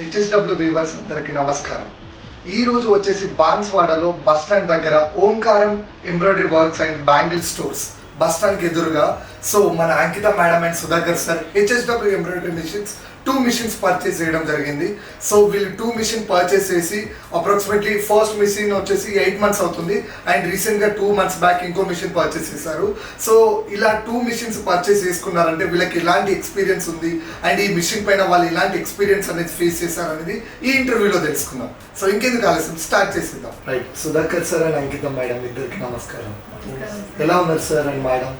HSW weavers అందరికీ నమస్కారం. ఈ రోజు వచ్చేసి బాన్స్వాడలో బస్ స్టాండ్ దగ్గర Omkaram embroidery works and bangle stores. Bus స్టాండ్కి ఎదురుగా సో మన Ankita madam and Sudhakar sir HSW embroidery machines two machines purchase చేయడం జరిగింది. సో వీళ్ళు టూ మిషన్ పర్చేస్ చేసి అప్రాక్సిమేట్లీ ఫస్ట్ మిషన్ వచ్చేసి ఎయిట్ మంత్స్ అవుతుంది. అండ్ రీసెంట్గా టూ మంత్స్ బ్యాక్ ఇంకో మిషన్ పర్చేస్ చేశారు. సో ఇలా టూ మిషన్స్ పర్చేస్ చేసుకున్నారంటే వీళ్ళకి ఎలాంటి ఎక్స్పీరియన్స్ ఉంది? అండ్ ఈ మిషన్ పైన వాళ్ళు ఎలాంటి ఎక్స్పీరియన్స్ అనేది ఫేస్ చేశారు అనేది ఈ ఇంటర్వ్యూలో తెలుసుకుందాం. సో ఇంకెందుకు ఆలస్యం? స్టార్ట్ చేసేద్దాం. Right Sudhakar sir and Ankita madam ఇద్దరికి నమస్కారం. ఎలా ఉన్నారు సార్ అండ్ మేడం?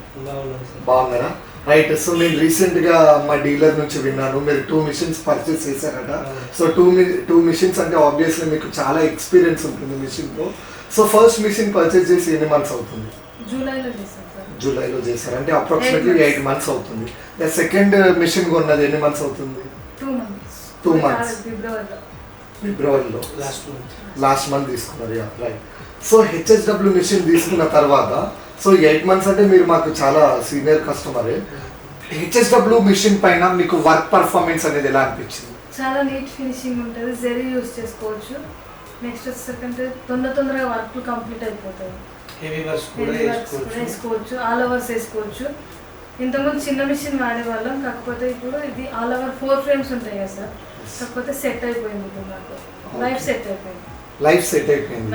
బాగున్నారా? రైట్ సో నేను రీసెంట్గా మా డీలర్ నుంచి విన్నాను. మీరు టూ మిషన్స్ పర్చేస్ చేశారట. సో టూ టూ మిషన్స్ అంటే ఆబ్వియస్లీ మీకు చాలా ఎక్స్పీరియన్స్ ఉంటుంది మిషన్లో సో ఫస్ట్ మిషన్ పర్చేస్ చేసి ఎన్ని మంత్స్ అవుతుంది? జూలైలో చేశారు. అంటే అప్రాక్సిమేట్లీ. ఎయిట్ మంత్స్ అవుతుంది. సెకండ్ మిషన్ కొన్నది ఎన్ని మంత్స్ అవుతుంది? Two months. ఫిబ్రవరిలో. ఫిబ్రవరిలో. లాస్ట్ మంత్ లాస్ట్ మంత్ తీసుకున్నారు రైట్ సో హెచ్ఎస్డబ్ల్యూ మిషన్ తీసుకున్న తర్వాత సో ఎయిట్ మంత్స్ అంటే మీరు మాకు చాలా సీనియర్ కస్టమరే హెచ్ఎస్డబ్ల్యూ మిషన్ పైన మీకు వర్క్ పర్ఫార్మెన్స్ అనేది ఎలా అనిపించింది? చాలా నీట్ ఫినిషింగ్ ఉంటుంది జెరీ యూస్ చేసుకోవచ్చు. నెక్స్ట్ వచ్చేసరికంటే తొందర తొందరగా వర్క్ కంప్లీట్ అయిపోతాయి. హెవీ వర్క్స్ కూడా వేసుకోవచ్చు. ఆల్ ఓవర్స్ వేసుకోవచ్చు. ఇంతకుముందు చిన్న మిషన్ వాడేవాళ్ళం కాకపోతే ఇప్పుడు ఇది ఆల్ ఓవర్ ఫోర్ ఫ్రేమ్స్ ఉంటాయి కదా సార్. కాకపోతే సెట్ అయిపోయింది ఇప్పుడు నాకు లైఫ్ సెట్ అయిపోయింది. లైఫ్ సెట్ అయిపోయింది.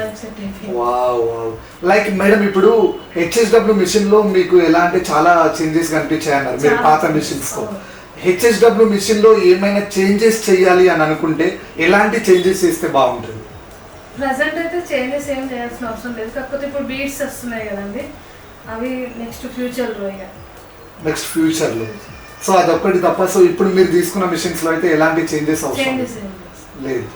Wow wow. లైక్ మేడం ఇప్పుడు హెచ్ఎస్డబ్ల్యూ మిషన్లో మీకు ఎలా అంటే చాలా చేంజెస్ కనిపించాయి అన్నారు మీరు పాత మిషన్స్తో. హెచ్ఎస్డబ్ల్యూ మిషన్లో ఏమైనా చేంజెస్ చేయాలి అని అనుకుంటే ఎలాంటి చేంజెస్ చేస్తే బాగుంటుంది? ప్రజెంట్ అయితే చేంజెస్ ఏం చేయాల్సిన అవసరం లేదు. కాకపోతే ఇప్పుడు బీట్స్ వస్తున్నాయి కదండి. అవి నెక్స్ట్ ఫ్యూచర్లో ఇక. నెక్స్ట్ ఫ్యూచర్లో. సో అదొక్కటి తప్ప. సో ఇప్పుడు మీరు తీసుకున్న మిషన్స్లో అయితే ఎలాంటి చేంజెస్ అవసరం లేదు.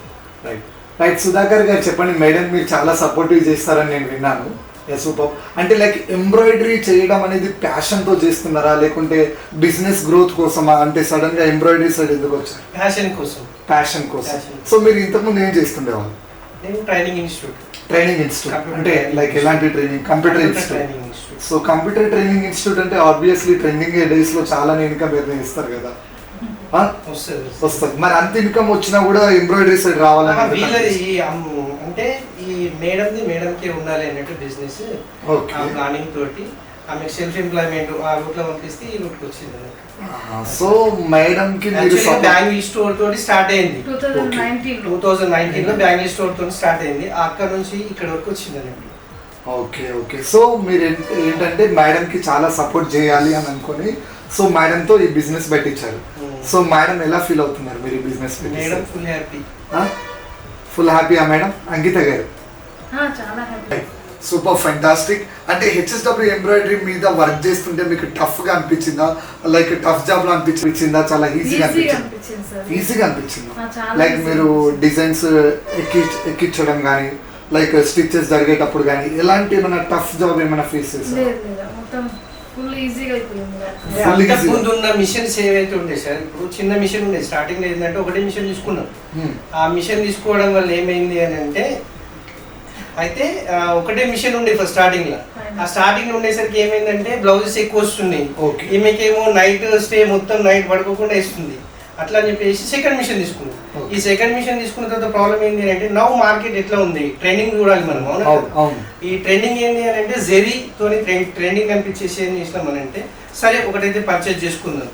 రైట్ రైట్ సుధాకర్ గారు చెప్పండి మేడం మీరు చాలా సపోర్టివ్ చేస్తారని నేను విన్నాను. ఎస్ సూపర్ అంటే లైక్ ఎంబ్రాయిడరీ చేయడం అనేది passion తో చేస్తున్నారా? లేకుంటే బిజినెస్ గ్రోత్ కోసమా? అంటే సడన్గా ఎంబ్రాయిడరీ సైడ్ ఎందుకు వచ్చారు? ప్యాషన్ కోసం. ప్యాషన్ కోసం. సో మీరు ఇంతకుముందు ఏం చేస్తుండేవాళ్ళు? నేను ట్రైనింగ్ ఇన్స్టిట్యూట్ ట్రైనింగ్ ఇన్స్టిట్యూట్ అంటే లైక్ ఎలాంటి training computer institute so computer training institute అంటే ఆబ్వియస్లీ ట్రెండింగ్ డేస్లో చాలా ఇన్కమ్ నిర్ణయిస్తారు కదా? వస్తుంది వస్తుంది. మరి అంత ఇన్కమ్ వచ్చినా కూడా ఎంబ్రాయిడరీ సైడ్ రావాలని వీళ్ళది అంటే ఈ మేడంది మేడంకే ఉండాలి అన్నట్టు బిజినెస్ ఓకే. ఆ ప్లానింగ్ తోటి ఆమెకు సెల్ఫ్ ఎంప్లాయ్మెంట్ ఆ రూట్లో పంపిస్తే ఈ రూట్కి వచ్చింది సో మేడం కి బ్యాంగిల్ స్టోర్ తోటి స్టార్ట్ అయింది. టూ థౌజండ్ నైన్టీన్లో. బ్యాంగిల్ స్టోర్ తోటి స్టార్ట్ అయింది. అక్కడ నుంచి ఇక్కడ వరకు వచ్చింది అన్నట్టు. Okay okay. సో మీరు ఏంట- ఏంటంటే మేడం కి చాలా సపోర్ట్ చేయాలి అని అనుకొని సో మేడం తో ఈ బిజినెస్ పెట్టించారు. సో మేడం ఎలా ఫీల్ అవుతున్నారు మీరు business madam full happy full హ్యాపీయా మేడం అంకిత గారు. చాలా హ్యాపీ సూపర్ ఫెంటాస్టిక్ అంటే హెచ్ఎస్డబ్ల్యూ ఎంబ్రాయిడరీ మీద వర్క్ చేస్తుంటే మీకు టఫ్గా అనిపించిందా? లైక్ టఫ్ జాబ్లో అనిపించిందా? చాలా ఈజీగా ఈజీగా అనిపించింది? ఈజీగా అనిపించింది? ఆ, చాలా లైక్ మీరు. డిజైన్స్ ఎక్కి ఎక్కించడం కానీ లైక్ స్టిచెస్ జరిగేటప్పుడు కానీ ఎలాంటి ఏమైనా టఫ్ జాబ్ ఏమైనా ఫేస్ మొత్తం ఫుల్ ఈజీగా అయిపోయింది నాకు. Full అంతకు easy. ముందు ఉన్న మిషన్స్ ఏవైతే ఉండే సార్ ఇప్పుడు చిన్న మిషన్ ఉండే స్టార్టింగ్లో ఏంటంటే ఒకటే మిషన్ తీసుకున్నాం. ఆ మిషన్ తీసుకోవడం వల్ల ఏమైంది అని అంటే అయితే ఒకటే మిషన్ ఉండే ఫస్ట్ స్టార్టింగ్లో. ఆ స్టార్టింగ్ ఉండేసరికి ఏమైందంటే బ్లౌజెస్ ఎక్కువ వస్తున్నాయి. ఓకే ఈమెకేమో నైట్ స్టే మొత్తం నైట్ పడుకోకుండా వేస్తుంది. అట్లా అని చెప్పేసి సెకండ్ మిషన్ తీసుకున్నాం. ఈ సెకండ్ మిషన్ తీసుకున్న తర్వాత ప్రాబ్లం ఏంటి అంటే నవ్ మార్కెట్ ఎట్లా ఉంది? ట్రైనింగ్ చూడాలి మనం అవునా? అవును అవును. ఈ ట్రెండింగ్ ఏంటి అని అంటే జెరీతోని ట్రెండింగ్ కనిపించేసి ఏం చేసినాం అని అంటే సరే ఒకటైతే పర్చేజ్ చేసుకుందాం.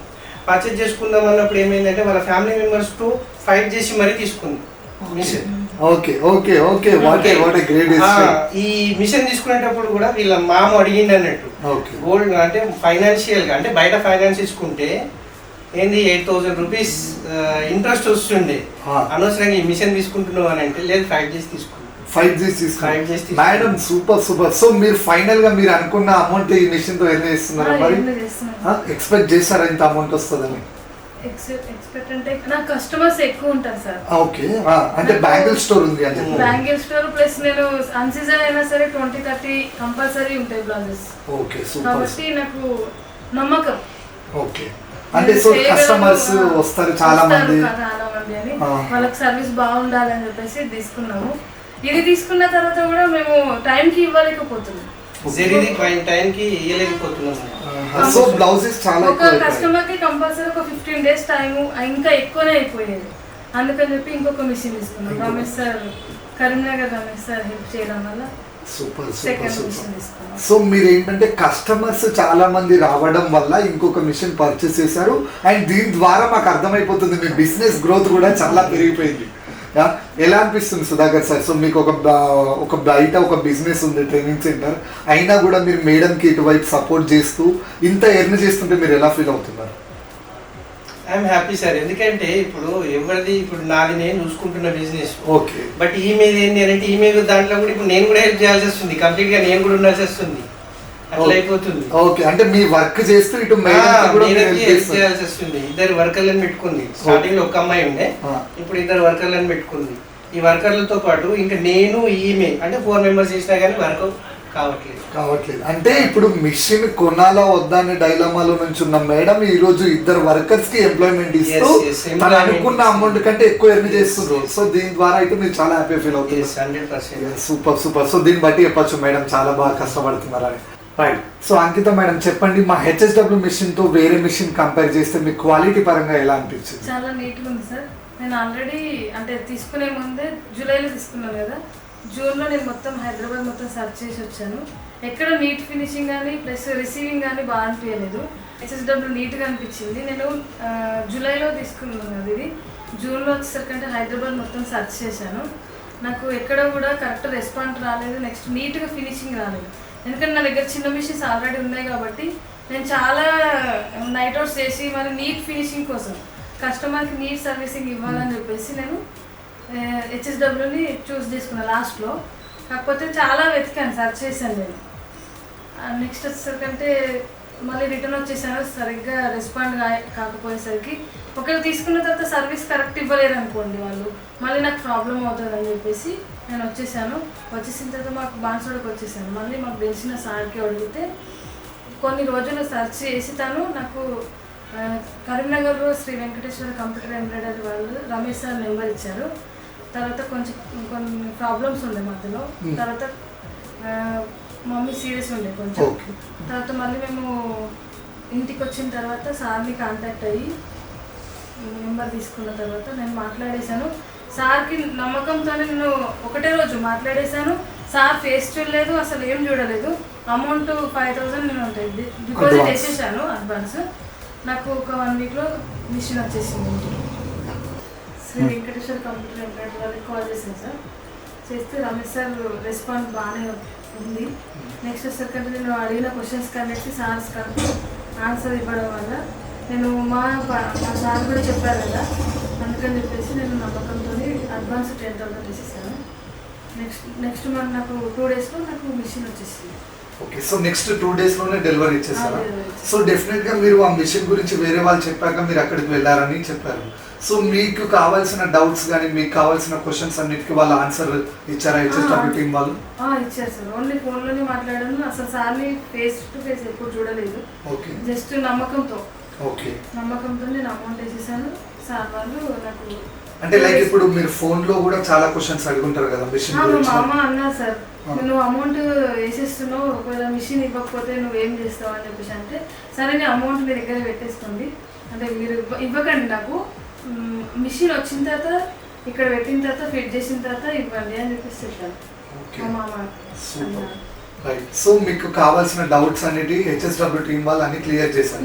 పర్చేజ్ చేసుకుందాం అన్నప్పుడు ఏమైందంటే వాళ్ళ ఫ్యామిలీ మెంబర్స్తో ఫైట్ చేసి మరీ తీసుకుందాం. Machine okay okay okay. What what great ఈ మిషన్ తీసుకునేటప్పుడు కూడా వీళ్ళ మామ అడిగింది అన్నట్టు. ఓకే. గోల్డ్ అంటే ఫైనాన్షియల్గా అంటే బయట ఫైనాన్స్ ఇచ్చుకుంటే ఏంది ఎయిట్ థౌసండ్ రూపీస్ ఇంట్రెస్ట్ వస్తుండే. అనవసరంగా ఈ మిషన్ తీసుకుంటున్నావు అని అంటే లేదు ఫైట్ చేసి తీసుకున్నాం ఫైవ్ జీస్ తీసుకున్నారు. మేడం సూపర్ సూపర్ సో మీరు ఫైనల్గా మీరు అనుకున్న అమౌంట్ ఈ మిషన్తో ఎన్ని ఆ, ఇస్తున్నారు మరి. ఎక్స్పెక్ట్ చేస్తారా ఇంత అమౌంట్ వస్తుందని? ఎక్స్పెక్ట్ అంటే నాకు కస్టమర్స్ ఎక్కువ ఉంటారు సార్. ఓకే. అంటే బ్యాంగిల్ స్టోర్ ఉంది అని బ్యాంగిల్ స్టోర్ ప్లస్ నేను అన్సీజన్ అయినా సరే ట్వంటీ థర్టీ కంపల్సరీ ఉంటాయి బ్లౌజెస్ ఓకే సూపర్ కాబట్టి నాకు నమ్మకం. ఓకే. అంటే సో కస్టమర్స్ వస్తారు చాలా మంది చాలా మంది అని. వాళ్ళకి సర్వీస్ బాగుండాలి అని చెప్పేసి తీసుకున్నాము. ఇది తీసుకున్న తర్వాత కూడా మేము టైంకి ఇవ్వలేకపోతున్నాం. జెరీది టైంకి ఇవ్వలేకపోతున్నాం సో బ్లౌజెస్ చాలా ఒక ఎక్కువ అయిపోయాయి. కస్టమర్కి కంపల్సరీ ఒక ఫిఫ్టీన్ డేస్ టైం ఇంకా ఎక్కువనే అయిపోయేది. అందుకని చెప్పి ఇంకొక మిషన్ తీసుకున్నాం. Ramesh sir Karimnagar Ramesh sir help చేయడం వల్ల సూపర్ సూపర్ సూపర్ సో మీరు ఏంటంటే కస్టమర్స్ చాలా మంది రావడం వల్ల ఇంకొక మిషన్ పర్చేస్ చేశారు. అండ్ దీని ద్వారా మాకు అర్థమైపోతుంది మీ బిజినెస్ గ్రోత్ కూడా చాలా పెరిగిపోయింది? ఎలా అనిపిస్తుంది సుధాకర్ సార్? సో మీకు ఒక ఒక బయట ఒక బిజినెస్ ఉంది ట్రైనింగ్ సెంటర్ అయినా కూడా మీరు మేడంకి ఇటువైపు సపోర్ట్ చేస్తూ ఇంత ఎర్న్ చేస్తుంటే మీరు ఎలా ఫీల్ అవుతున్నారు? ఐఎమ్ హ్యాపీ సార్ ఎందుకంటే ఇప్పుడు ఎవరిది ఇప్పుడు నాది నేను చూసుకుంటున్న బిజినెస్ ఓకే బట్ ఈమెయిల్ ఏంటి అని అంటే ఈమెయిల్ దాంట్లో కూడా ఇప్పుడు నేను కూడా హెల్ప్ చేయాల్సి వస్తుంది. కంప్లీట్గా నేను కూడా ఉండాల్సి వస్తుంది. అట్లా. అయిపోతుంది. ఓకే అంటే మీ వర్క్ చేస్తూ ఇటు హెల్ప్. చేయాల్సి వస్తుంది. ఇద్దరు వర్కర్లను పెట్టుకుంది. స్టార్టింగ్లో ఒక అమ్మాయి ఉండే. ఇప్పుడు ఇద్దరు వర్కర్లను పెట్టుకుంది. ఈ వర్కర్లతో పాటు ఇంకా నేను ఈమె అంటే ఫోర్ మెంబర్స్ చేసినా కానీ వర్క్ కావట్లేదు. కావట్లేదు. అంటే ఇప్పుడు మిషన్ కొనాలా వద్దా అనే డైలమాలో నుంచి ఉన్న మేడం ఈ రోజు ఇద్దరు వర్కర్స్కి ఎంప్లాయ్మెంట్ ఇస్తూ Yes, yes, తను employment అనుకున్న. అమౌంట్ కంటే ఎక్కువ ఎర్న్ చేస్తున్నారు సో దీని ద్వారా అయితే మీరు చాలా హ్యాపీ ఫీల్ అవుతుంది hundred percent super super so దీన్ని బట్టి చెప్పొచ్చు మేడం చాలా బాగా కష్టపడుతున్నారని రైట్ సో అంకిత మేడం చెప్పండి మా హెచ్ఎస్డబ్ల్యూ మిషన్తో వేరే మిషన్ కంపేర్ చేస్తే మీ క్వాలిటీ పరంగా ఎలా అనిపించింది? చాలా నీట్గా ఉంది సార్. నేను ఆల్రెడీ అంటే తీసుకునే ముందే జూలైలో తీసుకున్నాను కదా. జూన్లో నేను మొత్తం హైదరాబాద్ మొత్తం సెర్చ్ చేసి వచ్చాను. ఎక్కడ నీట్ ఫినిషింగ్ కానీ ప్లస్ రిసీవింగ్ కానీ బాగా అనిపించలేదు. హెచ్ఎస్డబ్ల్యూ నీట్గా అనిపించింది. నేను జూలైలో తీసుకున్నాను కదా ఇది జూన్లో వచ్చేసరికంటే హైదరాబాద్ మొత్తం సెర్చ్ చేశాను. నాకు ఎక్కడ కూడా కరెక్ట్ రెస్పాన్స్ రాలేదు. నెక్స్ట్ నీట్గా ఫినిషింగ్ రాలేదు. ఎందుకంటే నా దగ్గర చిన్న మిషన్స్ ఆల్రెడీ ఉన్నాయి కాబట్టి నేను చాలా నైట్ అవుట్స్ చేసి మరి నీట్ ఫినిషింగ్ కోసం కస్టమర్కి నీట్ సర్వీసింగ్ ఇవ్వాలని చెప్పేసి నేను హెచ్ఎస్డబ్ల్యూని చూస్ తీసుకున్నాను లాస్ట్లో కాకపోతే చాలా వెతికాను సెర్చ్ చేశాను నేను. నెక్స్ట్ వచ్చేసరికంటే మళ్ళీ రిటర్న్ వచ్చేసాను సరిగ్గా రెస్పాండ్ కాకపోయేసరికి. ఒకవేళ తీసుకున్న తర్వాత సర్వీస్ కరెక్ట్ ఇవ్వలేరు అనుకోండి వాళ్ళు మళ్ళీ నాకు ప్రాబ్లం అవుతుంది అని చెప్పేసి నేను వచ్చేసాను. వచ్చేసిన తర్వాత మాకు బాన్సోడకి వచ్చేసాను. మళ్ళీ మాకు తెలిసిన సార్కి అడిగితే కొన్ని రోజులు సెర్చ్ చేసి తను నాకు కరీంనగర్లో శ్రీ వెంకటేశ్వర కంప్యూటర్ ఎంబ్రాయిడరీ వాళ్ళు రమేష్ సార్ నెంబర్ ఇచ్చారు. తర్వాత కొంచెం కొన్ని ప్రాబ్లమ్స్ ఉండే మధ్యలో. తర్వాత మమ్మీ సీరియస్ ఉండే కొంచెం. తర్వాత మళ్ళీ మేము ఇంటికి వచ్చిన తర్వాత సార్ని కాంటాక్ట్ అయ్యి నెంబర్ తీసుకున్న తర్వాత నేను మాట్లాడేశాను. సార్కి నమ్మకంతోనే నేను ఒకటే రోజు మాట్లాడేశాను. సార్ ఫేస్ చూడలేదు అసలు ఏం చూడలేదు. అమౌంట్ ఫైవ్ థౌసండ్ నేను ఉంటాయి డిపాజిట్. వేసేసాను అడ్వాన్స్ నాకు ఒక వన్ వీక్లో మిషన్ వచ్చేసింది. ఇంటికి శ్రీ వెంకటేశ్వర కంప్యూటర్ ఎంప్లాయ్ వాళ్ళకి కాల్ చేశాను సార్. చేస్తే రమేష్ సార్ రెస్పాన్స్ బాగానే ఉంది. నెక్స్ట్ వచ్చేసరికి నేను అడిగిన క్వశ్చన్స్ కన్నిటికి సార్స్ ఆన్సర్ ఇవ్వడం వల్ల నేను మా మా సార్ కూడా చెప్పారు కదా అందుకని చెప్పేసి నేను నమ్మకంతో అడ్వాన్స్ టెన్ థౌసండ్ వేసేసాను నెక్స్ట్ నెక్స్ట్ మంత్ నాకు టూ డేస్లో నాకు మిషన్ వచ్చేసింది. ఓకే సో నెక్స్ట్ టూ డేస్లోనే డెలివరీ ఇచ్చేసారు. సో డెఫినెట్గా మీరు ఆ మిషన్ గురించి వేరే వాళ్ళు చెప్పాక మీరు అక్కడికి వెళ్ళారని చెప్పారు. సో మీకు కావాల్సిన డౌట్స్ కానీ మీకు కావాల్సిన క్వశ్చన్స్ అన్నిటికీ వాళ్ళు ఆన్సర్ ఇచ్చారా? హెచ్ఎస్డబ్ల్యూ టీం వాళ్ళు? ఆ, ఇచ్చారు సార్. ఓన్లీ ఫోన్లోనే మాట్లాడాను. అసలు సార్ని ఫేస్ టు ఫేస్ ఎప్పుడు చూడలేదు. ఓకే. జస్ట్ నమ్మకంతో. ఓకే. నమ్మకంతో నేను అమౌంట్ వేసేసాను సార్ వాళ్ళు నాకు అంటే లైక్ ఇప్పుడు మీరు ఫోన్లో కూడా చాలా క్వశ్చన్స్ అడుగుంటారు కదా మిషన్ మా గురించి. మామ అన్నారు సార్. నువ్వు అమౌంట్ వేసేస్తున్నావు. ఒకవేళ మిషన్ ఇవ్వకపోతే నువ్వేం చేస్తావు? అని చెప్పేసి అంటే సరే నేను అమౌంట్ మీ దగ్గర పెట్టేసుకోండి. అంటే మీరు ఇవ్వ- ఇవ్వకండి నాకు. మిషన్ వచ్చిన తర్వాత ఇక్కడ పెట్టిన తర్వాత ఫిట్ చేసిన తర్వాత ఇవ్వండి అని చెప్పేసి చెప్పాను. రైట్. సో మీకు కావాల్సిన డౌట్స్ అన్నిటి హెచ్ఎస్డబ్ల్యూ టీం వాళ్ళు అన్ని క్లియర్ చేశారు.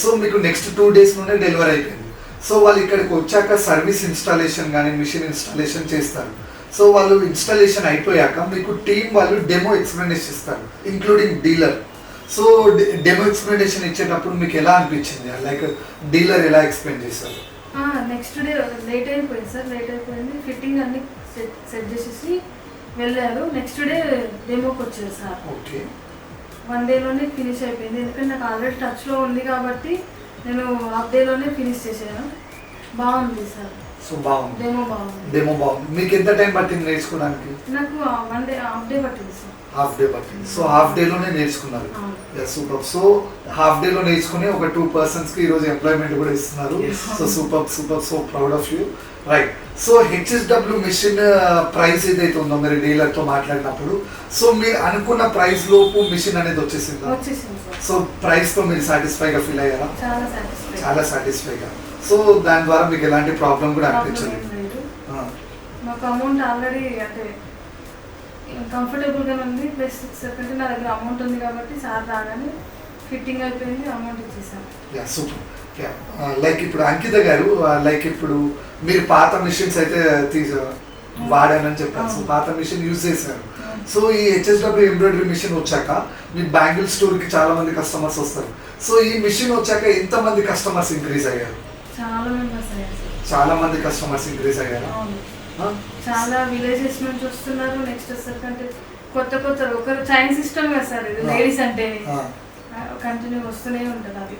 సో మీకు నెక్స్ట్ టూ డేస్లోనే డెలివరీ అయిపోయింది. సో వాళ్ళు ఇక్కడికి వచ్చాక సర్వీస్ ఇన్స్టాలేషన్ కానీ మిషన్ ఇన్స్టాలేషన్ చేస్తారు. సో వాళ్ళు ఇన్స్టాలేషన్ అయిపోయాక మీకు టీం వాళ్ళు డెమో ఎక్స్ప్లెనేషన్ ఇస్తారు including dealer so demo explanation ఇచ్చేటప్పుడు మీకు ఎలా అనిపించింది? లైక్ డీలర్ ఎలా ఎక్స్ప్లెయిన్ చేశారు? నెక్స్ట్ డే లేట్ అయిపోయింది సార్ లేట్ అయిపోయింది. ఫిట్టింగ్ అన్ని సెట్ సెట్ చేసేసి వెళ్ళారు. నెక్స్ట్ డే డెమోకి వచ్చారు సార్. ఓకే. వన్ డేలోనే ఫినిష్ అయిపోయింది. ఎందుకంటే నాకు ఆల్రెడీ టచ్లో ఉంది కాబట్టి నేను హాఫ్ డేలోనే ఫినిష్ చేశాను. బాగుంది సార్. సో బాగుంది. డెమో బాగుంది. డెమో బాగుంది. మీకు ఎంత టైం పట్టింది నేర్చుకోవడానికి? నాకు వన్ డే హాఫ్ డే పట్టింది సార్. హాఫ్ డే పట్టింది. సో హాఫ్ డేలోనే నేర్చుకున్నారు. సూపర్ సో హాఫ్ డే లో నేర్చుకుని ఒక టూ పర్సన్స్కి ఈరోజు ఎంప్లాయ్మెంట్ కూడా ఇస్తున్నారు. So super super so proud of you right so HSW machine price ఏదైతే ఉందో మీరు డీలర్తో మాట్లాడినప్పుడు సో మీరు అనుకున్న ప్రైస్ లోపు మిషన్ అనేది వచ్చేసిందా? సో ప్రైస్తో మీరు సాటిస్ఫై గా ఫీల్ అయ్యారా? చాలా సాటిస్ఫై చాలా సాటిస్ఫై గా. సో దాని ద్వారా మీకు ఎలాంటి ప్రాబ్లం కూడా అనిపించలేదు. మాకు అమౌంట్ ఆల్రెడీ అంటే కంఫర్టబుల్గానే ఉంది. ప్లస్ సెకండ్ నా దగ్గర అమౌంట్ ఉంది కాబట్టి సార్ రాగానే ఫిట్టింగ్ అయిపోయింది అమౌంట్ ఇచ్చేసాను యా సూపర్ యా లైక్ ఇప్పుడు అంకిత గారు లైక్ ఇప్పుడు మీరు పాత మిషన్స్ అయితే తీసు వాడానని చెప్పారు. సో పాత మిషన్ యూజ్ చేశారు. సో ఈ హెచ్ఎస్డబ్ల్యూ ఎంబ్రాయిడరీ మిషన్ వచ్చాక మీ బ్యాంగిల్ స్టోర్కి చాలా మంది కస్టమర్స్ వస్తారు. సో ఈ మిషన్ వచ్చాక ఎంత మంది కస్టమర్స్ ఇంక్రీజ్ అయ్యారు. చాలా మంది కస్టమర్స్ ఇంక్రీజ్ అయ్యారు? చాలా విలేజెస్ నుంచి వస్తున్నారు. నెక్స్ట్ వచ్చేసరికి కొత్త కొత్త ఒకరు చైన్ సిస్టమ్ కదా సార్ ఇది. లేడీస్ అంటే. కంటిన్యూ వస్తూనే ఉంటుంది అది.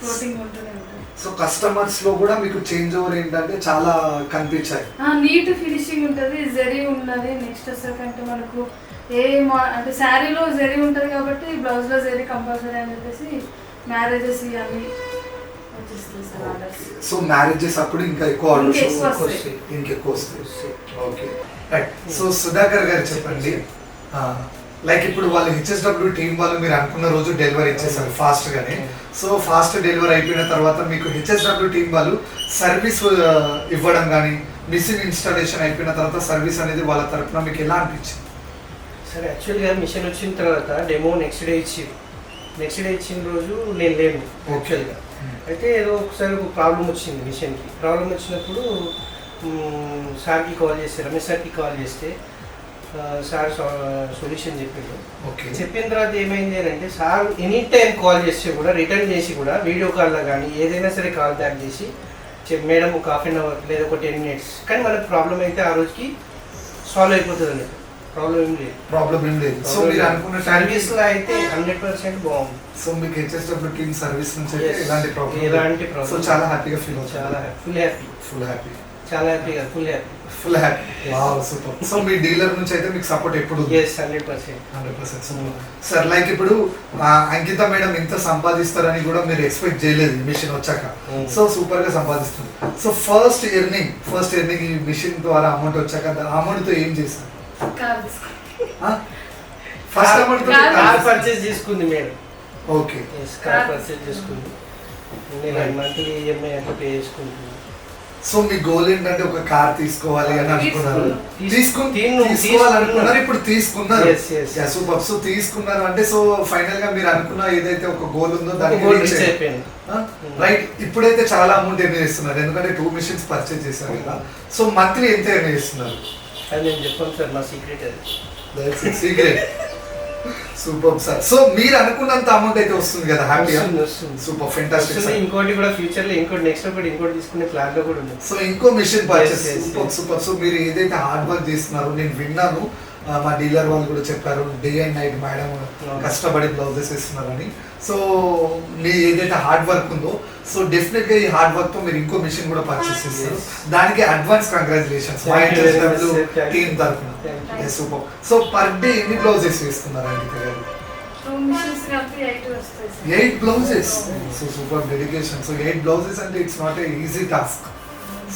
ఫ్లోటింగ్ ఉంటూనే ఉంటుంది. సో కస్టమర్స్లో కూడా మీకు చేంజ్ ఓవర్ ఏంటంటే చాలా కనిపించాయి. నీట్ ఫినిషింగ్ ఉంటుంది జరీ ఉన్నది. నెక్స్ట్ వచ్చేసరికి మనకు ఏ అంటే శారీలో జరీ ఉంటుంది కాబట్టి బ్లౌజ్లో జరీ కంపల్సరీ అని చెప్పేసి మ్యారేజెస్ ఇవన్నీ సో మ్యారేజెస్ అప్పుడు ఇంకా ఎక్కువ ఆర్డర్స్. ఇంకెక్కువ వస్తాయి. ఓకే రైట్ సో సుధాకర్ గారు చెప్పండి. లైక్ ఇప్పుడు వాళ్ళు హెచ్ఎస్డబ్ల్యూ టీం వాళ్ళు మీరు అనుకున్న రోజు డెలివరీ ఇచ్చేసారు ఫాస్ట్ గానే సో ఫాస్ట్ డెలివరీ అయిపోయిన తర్వాత మీకు హెచ్ఎస్డబ్ల్యూ టీం వాళ్ళు సర్వీస్ ఇవ్వడం కానీ మిషన్ ఇన్స్టాలేషన్ అయిపోయిన తర్వాత సర్వీస్ అనేది వాళ్ళ తరపున మీకు ఎలా అనిపించింది? సరే యాక్చువల్గా మిషన్ వచ్చిన తర్వాత డెమో నెక్స్ట్ డే ఇచ్చి నెక్స్ట్ డే ఇచ్చిన రోజు నేను లేను యాక్చువల్గా అయితే ఏదో ఒకసారి ఒక ప్రాబ్లం వచ్చింది మిషన్కి ప్రాబ్లం వచ్చినప్పుడు సార్కి కాల్ చేస్తే రమేష్ సార్కి కాల్ చేస్తే సార్ సొల్యూషన్ చెప్పిండు. ఓకే చెప్పిన తర్వాత ఏమైంది అని అంటే సార్ ఎనీ టైం కాల్ చేస్తే కూడా రిటర్న్ చేసి కూడా వీడియో కాల్లో కానీ ఏదైనా సరే కాల్ బ్యాక్ చేసి మేడం ఒక హాఫ్ అన్ అవర్ లేదా ఒక టెన్ మినిట్స్ కానీ మనకు ప్రాబ్లం అయితే ఆ రోజుకి సాల్వ్ అయిపోతుంది ప్రాబ్లం లేదు. ప్రాబ్లం ఏం లేదు. సో మీరు అనుకున్న సర్వీస్లో అయితే హండ్రెడ్ పర్సెంట్ బాగుంది సో మీకు హెచ్ఎస్డబ్ల్యూ టీమ్ సర్వీస్ నుంచి అయితే. ఎలాంటి ప్రాబ్లం ఎలాంటి problem సో చాలా హ్యాపీగా ఫీల్ అవుతుంది. చాలా ఫుల్ హ్యాపీ ఫుల్ హ్యాపీ చాలా హ్యాపీగా full happy full happy wow super so మీ డీలర్ నుంచి అయితే మీకు సపోర్ట్ ఎప్పుడు yes hundred percent hundred percent sir like ఇప్పుడు అంకిత మేడం ఇంత సంపాదిస్తారని కూడా మీరు ఎక్స్పెక్ట్ చేయలేదు మిషన్ వచ్చాక. సో సూపర్గా సంపాదిస్తుంది. So first earning first earning ఈ మిషన్ ద్వారా అమౌంట్ వచ్చాక అమౌంట్తో ఏం తీసుకో ఫస్ట్ కార్ పర్చేస్ చేసుకుంది మేడం ఓకే కార్ పర్చేస్ చేసుకుంది. నేను. మంత్లీ ఈఎంఐ అట్లా పే చేసుకుంటున్నాను సో మీ గోల్ ఏంటంటే ఒక కార్ తీసుకోవాలి అని అనుకున్నారు. తీసుకోవాలనుకున్నారు. ఇప్పుడు తీసుకున్నారు. Yes, yes. సూపర్ సో తీసుకున్నారు. అంటే సో ఫైనల్గా మీరు అనుకున్న ఏదైతే ఒక గోల్ ఉందో దానికి రైట్ ఇప్పుడైతే చాలా అమౌంట్ ఎర్న్ చేస్తున్నారు. ఎందుకంటే టూ మిషన్స్ పర్చేజ్ చేశారు కదా. సో మంత్లీ ఎంత ఎర్న్ చేస్తున్నారు? అది నేను చెప్పాను సార్ నా సీక్రెట్ అది. సీక్రెట్ సూపర్ సార్ సో మీరు అనుకున్నంత అమౌంట్ అయితే వస్తుంది కదా వస్తుంది. సూపర్ ఫెంటాస్టిక్ వస్తుంది, ఇంకోటి కూడా ఫ్యూచర్లో ఇంకోటి నెక్స్ట్ ఒకటి ఇంకోటి తీసుకునే ప్లాన్లో కూడా ఉంది. సో ఇంకో machine purchase super. Super so మీరు ఏదైతే హార్డ్ వర్క్ చేస్తున్నారో నేను విన్నాను. మా డీలర్ వాళ్ళు కూడా చెప్పారు డే అండ్ నైట్ మేడం కష్టపడి బ్లౌజెస్ ఇస్తున్నారని సో మీ ఏదైతే హార్డ్ వర్క్ ఉందో సో డెఫినెట్గా ఈ హార్డ్ వర్క్తో మీరు ఇంకో మిషన్ కూడా పర్చేస్ చేస్తారు. దానికి అడ్వాన్స్ కంగ్రాచులేషన్స్ మా టీమ్. తరఫున. సూపర్ సో పర్ డే ఎన్ని బ్లౌజెస్ వేస్తున్నారు Ankita garu eight blouses? So super dedication so eight blouses అంటే it's not a easy task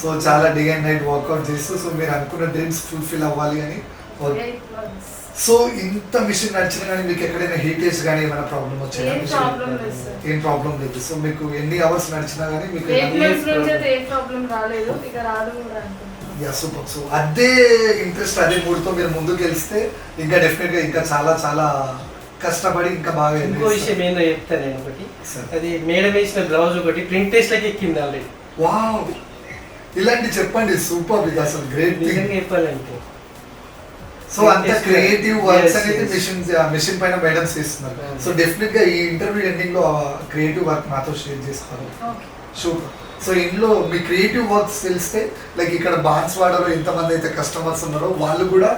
so చాలా డే అండ్ నైట్ వర్కౌట్ చేస్తూ సో మీరు అనుకున్న డ్రీమ్స్ ఫుల్ఫిల్ అవ్వాలి అని సో ఇంత మిషన్ నడిచినా కానీ మీకు ఎక్కడైనా హీటేజ్ కానీ ఏమైనా ప్రాబ్లం వచ్చాయా ఏం? ప్రాబ్లం లేదు సార్ ఏం ప్రాబ్లం లేదు. సో మీకు ఎన్ని అవర్స్ నడిచినా కానీ మీకు ఎయిట్ మంత్స్ నుంచి అయితే ఏ ప్రాబ్లం రాలేదు. ఇక రాదు కూడా అనుకుంటున్నాను. యా సూపర్ సో అదే ఇంట్రెస్ట్ అదే మూడుతో మీరు ముందుకు గెలిస్తే ఇంకా డెఫినెట్గా ఇంకా చాలా చాలా కష్టపడి ఇంకా బాగా ఇంకో. విషయం ఏందో చెప్తాను నేను ఒకటి. అది మేడం వేసిన బ్లౌజ్ ఒకటి ప్రింట్ టెస్ట్ లకి ఎక్కింది ఆల్రెడీ వావ్ ఇలాంటి చెప్పండి. సూపర్ ఇది అసలు గ్రేట్ థింగ్ నిజంగా చెప్పాలంటే. సో అంత క్రియేటివ్ వర్క్స్ అనేది. మిషన్ మిషన్ పైన మేడమ్స్ చేస్తున్నారు. సో డెఫినెట్గా ఈ ఇంటర్వ్యూ ఎండింగ్లో క్రియేటివ్ వర్క్ నాతో షేర్ చేసుకోవాలి. ఓకే సూపర్ సో ఇందులో మీ క్రియేటివ్ వర్క్స్ తెలిస్తే లైక్ ఇక్కడ బాన్స్వాడలో ఎంతమంది అయితే కస్టమర్స్ ఉన్నారో వాళ్ళు కూడా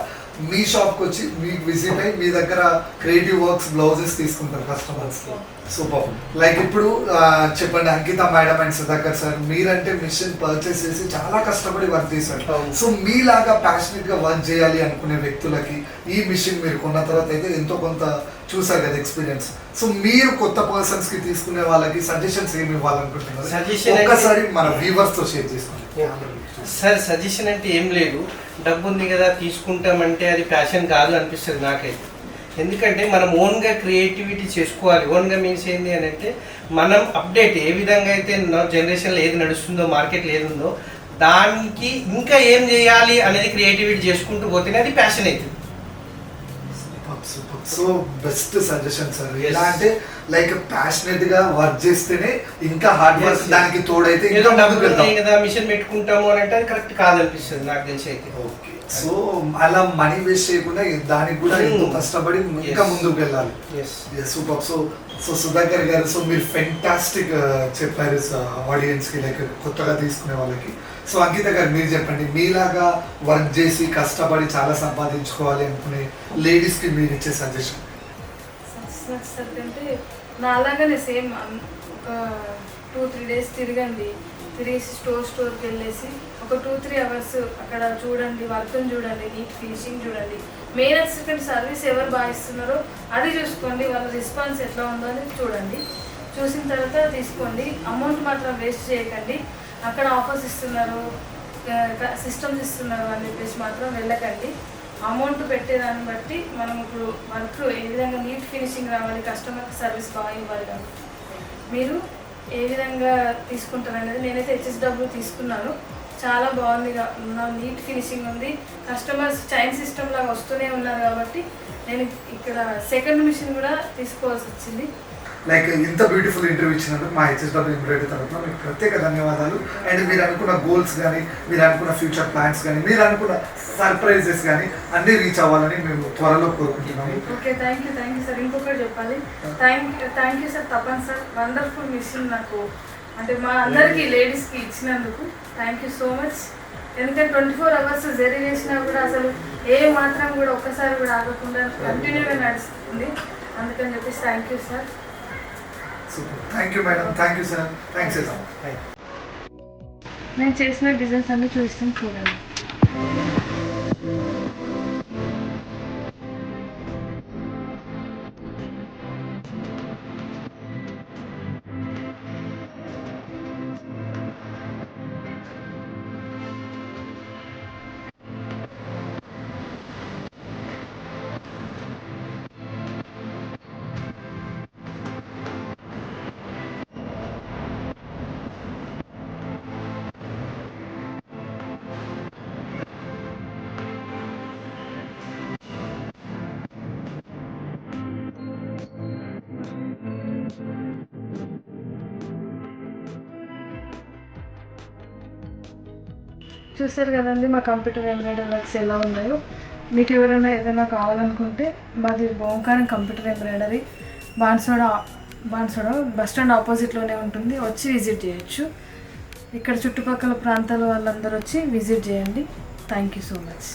మీ షాప్కి వచ్చి మీకు విజిట్ అయ్యి మీ దగ్గర క్రియేటివ్ వర్క్స్ బ్లౌజెస్ తీసుకుంటారు కస్టమర్స్ సూపర్ లైక్ ఇప్పుడు చెప్పండి Ankita madam and Sudhakar sir మీరంటే మిషన్ పర్చేస్ చేసి చాలా కష్టపడి వర్క్ చేశారు. సో మీలాగా ప్యాషనెట్గా వర్క్ చేయాలి అనుకునే వ్యక్తులకి ఈ మిషన్ మీరు కొన్న తర్వాత అయితే ఎంతో కొంత చూసారు కదా ఎక్స్పీరియన్స్ సో మీరు కొత్త పర్సన్స్కి తీసుకునే వాళ్ళకి సజెషన్స్ ఏమి ఇవ్వాలనుకుంటున్నారు? ఒక్కసారి మన వ్యూవర్స్తో షేర్ చేసుకోండి. సార్ సజెషన్ అంటే ఏం లేదు. డబ్బు ఉంది కదా తీసుకుంటామంటే అది ప్యాషన్ కాదు అనిపిస్తుంది నాకైతే. ఎందుకంటే మనం ఓన్గా క్రియేటివిటీ చేసుకోవాలి. ఓన్గా మీన్స్ ఏంటి అని అంటే మనం అప్డేట్ ఏ విధంగా అయితే జనరేషన్లో ఏది నడుస్తుందో మార్కెట్లో ఏది ఉందో దానికి ఇంకా ఏం చేయాలి అనేది క్రియేటివిటీ చేసుకుంటూ పోతేనే అది ప్యాషన్ అవుతుంది. So best suggestion sir. ఎలా అంటే లైక్ ప్యాషనెట్గా వర్క్ చేస్తేనే ఇంకా హార్డ్ వర్క్. దానికి తోడైతే ఏదో డబ్బులు కదా మిషన్ పెట్టుకుంటాము అని అంటే కరెక్ట్ కాదనిపిస్తుంది నాకు తెలిసి అయితే. ఓకే. సో అలా మనీ వేస్ట్ చేయకుండా దానికి కూడా Hmm. ఎంతో కష్టపడి ఇంకా. ముందుకు వెళ్ళాలి. Super so so Sudhakar garu so మీరు ఫెంటాస్టిక్ చెప్పారు ఆడియన్స్కి లైక్ కొత్తగా తీసుకునే వాళ్ళకి. సో అంకిత గారు మీరు చెప్పండి మీలాగా వర్క్ చేసి కష్టపడి చాలా సంపాదించుకోవాలి అనుకునే లేడీస్కి మీరు ఇచ్చే సజెషన్ సక్సెస్ అంటే నాలాగానే సేమ్ ఒక టూ త్రీ డేస్ తిరగండి తిరిగేసి స్టోర్ స్టోర్కి వెళ్ళేసి ఒక టూ త్రీ అవర్స్ అక్కడ చూడండి వర్క్ని చూడండి నీట్ ఫినిషింగ్ చూడండి. మెయిన్ అసిస్టెంట్ సర్వీస్ ఎవరు బాగా ఇస్తున్నారో అది చూసుకోండి వాళ్ళ రెస్పాన్స్ ఎట్లా ఉందో అని చూడండి. చూసిన తర్వాత తీసుకోండి అమౌంట్ మాత్రం వేస్ట్ చేయకండి. అక్కడ ఆఫర్స్ ఇస్తున్నారు సిస్టమ్స్ ఇస్తున్నారు అని చెప్పేసి మాత్రం వెళ్ళకండి. అమౌంట్ పెట్టేదాన్ని బట్టి మనం ఇప్పుడు వర్క్ ఏ విధంగా నీట్ ఫినిషింగ్ రావాలి కస్టమర్ సర్వీస్ బాగా ఇవ్వాలి కాబట్టి మీరు ఏ విధంగా తీసుకుంటారు అనేది నేనైతే హెచ్ఎస్డబ్ల్యూ తీసుకున్నాను. చాలా బాగుంది నీట్ ఫినిషింగ్ ఉంది. కస్టమర్స్ చైన్ సిస్టమ్ లాగా వస్తూనే ఉన్నారు కాబట్టి నేను ఇక్కడ సెకండ్ మిషన్ కూడా తీసుకోవాల్సి వచ్చింది. లైక్ ఇంత బ్యూటిఫుల్ ఇంటర్వ్యూ ఇచ్చినందుకు మా హెచ్ఎస్డబ్ల్యూ ఎంబ్రాయిడరీ తరఫున మీకు ప్రత్యేక ధన్యవాదాలు. అండ్ మీరు అనుకున్న గోల్స్ కానీ మీరు అనుకున్న ఫ్యూచర్ ప్లాన్స్ కానీ మీరు అనుకున్న సర్ప్రైజెస్ కానీ అన్నీ రీచ్ అవ్వాలని మేము త్వరలో కోరుకుంటున్నాము. Okay thank you thank you sir ఇంకొకటి చెప్పాలి. Thank thank you sir Tapan sir wonderful machine నాకు అంటే మా అందరికీ లేడీస్కి ఇచ్చినందుకు థ్యాంక్ యూ సో మచ్ ఎందుకంటే ట్వంటీ ఫోర్ అవర్స్ జరి చేసినా కూడా అసలు ఏ మాత్రం కూడా ఒక్కసారి కూడా ఆగకుండా కంటిన్యూగా నడుస్తుంది. అందుకని చెప్పేసి thank you sir thank you madam thank you sir thanks sir నేను చేసిన డిజైన్స్ అన్ని చూస్తాను చూడండి. చూసారు కదండి మా కంప్యూటర్ ఎంబ్రాయిడరీ వర్క్స్ ఎలా ఉన్నాయో. మీకు ఎవరైనా ఏదైనా కావాలనుకుంటే మాది Omkaram computer embroidery Banswada Banswada bus stand ఆపోజిట్లోనే ఉంటుంది. వచ్చి విజిట్ చేయొచ్చు. ఇక్కడ చుట్టుపక్కల ప్రాంతాల వాళ్ళందరూ వచ్చి విజిట్ చేయండి. Thank you so much